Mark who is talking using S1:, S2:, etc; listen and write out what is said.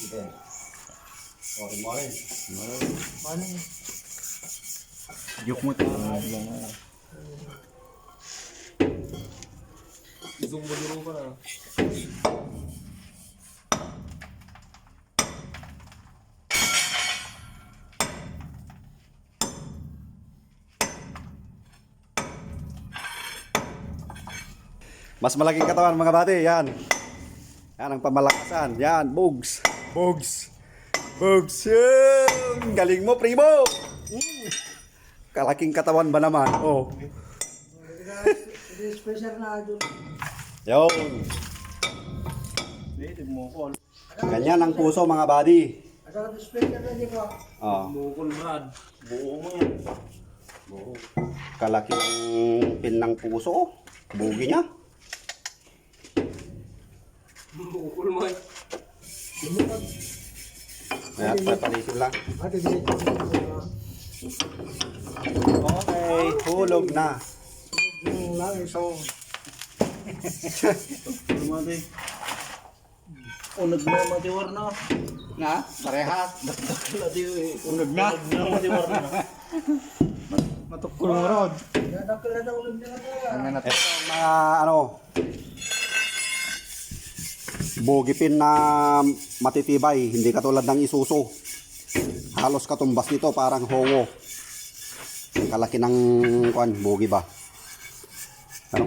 S1: Sorry mo rin.
S2: Ano?
S3: Joke mo to.
S2: Zoom mo duro ka na.
S1: Mas malaking katawan mga bati, yan. Yan ang pamalakasan. Yan, bugs. Bugs. Bugs. Yun. Galing mo, primo. Mm. Kalaking katawan ba naman? Oh.
S2: Special na doon.
S1: Yun. Ganyan ang puso mga
S2: ko.
S1: Oh.
S3: Bukol Brad. Buo mo yan.
S1: Kalaking pin ng puso. Bugi niya.
S3: Bukol mo yan.
S2: Lumutag.
S1: Kaya papalisin lang. Okay, hulog na.
S2: Ito.
S3: Lumati. Unag na matiwar na.
S1: Na, parehas.
S3: Lati unag na. Unag na na. Matukul mo rod.
S2: Na ulit nila kaya.
S1: Ito mga ano, bogipin na matitibay, hindi katulad ng isuso. Halos katumbas nito, parang hongo. Kalaki ng kwan, bogi ba? Ano?